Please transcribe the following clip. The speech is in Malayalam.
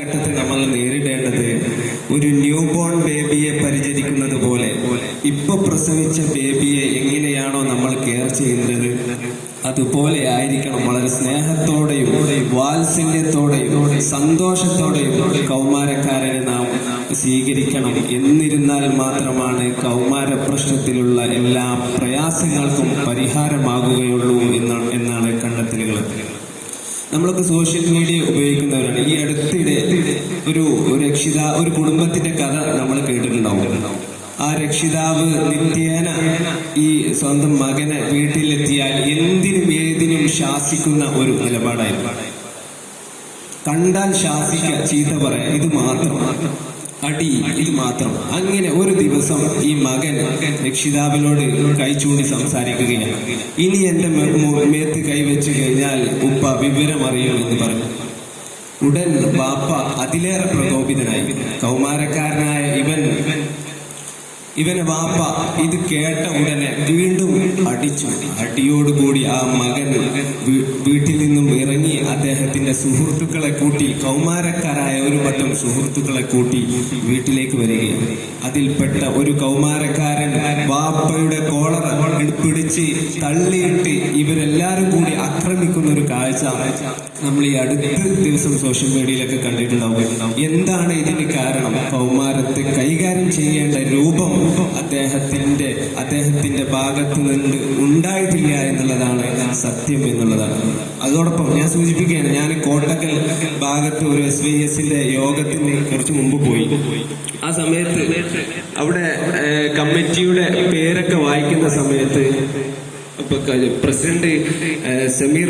ഘട്ടത്തിൽ നമ്മൾ നേരിടേണ്ടത് ഒരു ന്യൂ ബോൺ ബേബിയെ പരിചരിക്കുന്നത് പോലെ. ഇപ്പൊ പ്രസവിച്ച ബേബിയെ എങ്ങനെയാണോ നമ്മൾ കെയർ ചെയ്യുന്നത്? അതുപോലെ ആയിരിക്കണം. വളരെ സ്നേഹത്തോടെയും വാത്സല്യത്തോടെയും സന്തോഷത്തോടെയും കൗമാരക്കാരനെ നാം സ്വീകരിക്കണം. എന്നിരുന്നാൽ മാത്രമാണ് കൗമാര പ്രശ്നത്തിലുള്ള എല്ലാ പ്രയാസങ്ങൾക്കും പരിഹാരമാകുകയുള്ളൂ എന്നാണ് എന്നാണ് കണ്ടെത്തലുകൾ. നമ്മളൊക്കെ സോഷ്യൽ മീഡിയ ഉപയോഗിക്കുന്നവരാണ്. ഈ അടുത്തിടെ ഒരു രക്ഷിതാ ഒരു കുടുംബത്തിന്റെ കഥ നമ്മൾ കേട്ടിട്ടുണ്ടാവും. ആ രക്ഷിതാവ് നിത്യേന ഈ സ്വന്തം മകനെ വീട്ടിലെത്തിയാൽ എന്തിനും ഏതിനും ശാസിക്കുന്ന ഒരു നിലപാടായിരുന്നു. കണ്ടാൽ ശാസിക്ക ചീത്ത പറയാം ഇത് മാത്രം അടി ഇത് മാത്രം. അങ്ങനെ ഒരു ദിവസം ഈ മകൻ രക്ഷിതാവിനോട് കൈ ചൂണ്ടി സംസാരിക്കുകയാണ്. ഇനി എന്റെ മേത്ത് കൈവച്ച് കഴിഞ്ഞാൽ ഉപ്പ വിവരം അറിയും എന്ന് പറഞ്ഞു. ഉടൻ ബാപ്പ അതിലേറെ പ്രകോപിതനായി. കൗമാരക്കാരനായ ഇവൻ ഇവന് വാപ്പ ഇത് കേട്ട ഉടനെ വീണ്ടും അടിച്ചു. അടിയോടുകൂടി ആ മകൻ വീട്ടിൽ നിന്നും ഇറങ്ങി അദ്ദേഹത്തിന്റെ സുഹൃത്തുക്കളെ കൂട്ടി കൗമാരക്കാരായ ഒരു പറ്റം സുഹൃത്തുക്കളെ കൂട്ടി വീട്ടിലേക്ക് വരികയാണ് അതിൽപ്പെട്ട ഒരു കൗമാരക്കാരൻ വാപ്പയുടെ കോളർ പിടിച്ച് തള്ളിയിട്ട് ഇവരെല്ലാരും കൂടി ആക്രമിക്കുന്ന ഒരു കാഴ്ച നമ്മൾ ഈ അടുത്ത ദിവസം സോഷ്യൽ മീഡിയയിലൊക്കെ കണ്ടിട്ടുണ്ടാവും. എന്താണ് ഇതിന് കാരണം? കൗമാരത്തെ കൈകാര്യം ചെയ്യേണ്ട രൂപം അദ്ദേഹത്തിന്റെ അദ്ദേഹത്തിന്റെ ഭാഗത്ത് നിന്ന് ഉണ്ടായിട്ടില്ല എന്നുള്ളതാണ് സത്യം എന്നുള്ളതാണ്. അതോടൊപ്പം ഞാൻ സൂചിപ്പിക്കുകയാണ് ഞാൻ കോട്ടക്കൽ ഭാഗത്ത് ഒരു എസ് വി എസിന്റെ യോഗത്തിന് കുറച്ച് മുമ്പ് പോയി. ആ സമയത്ത് അവിടെ കമ്മിറ്റിയുടെ പേരൊക്കെ വായിക്കുന്ന സമയത്ത് പ്രസിഡന്റ് സമീർ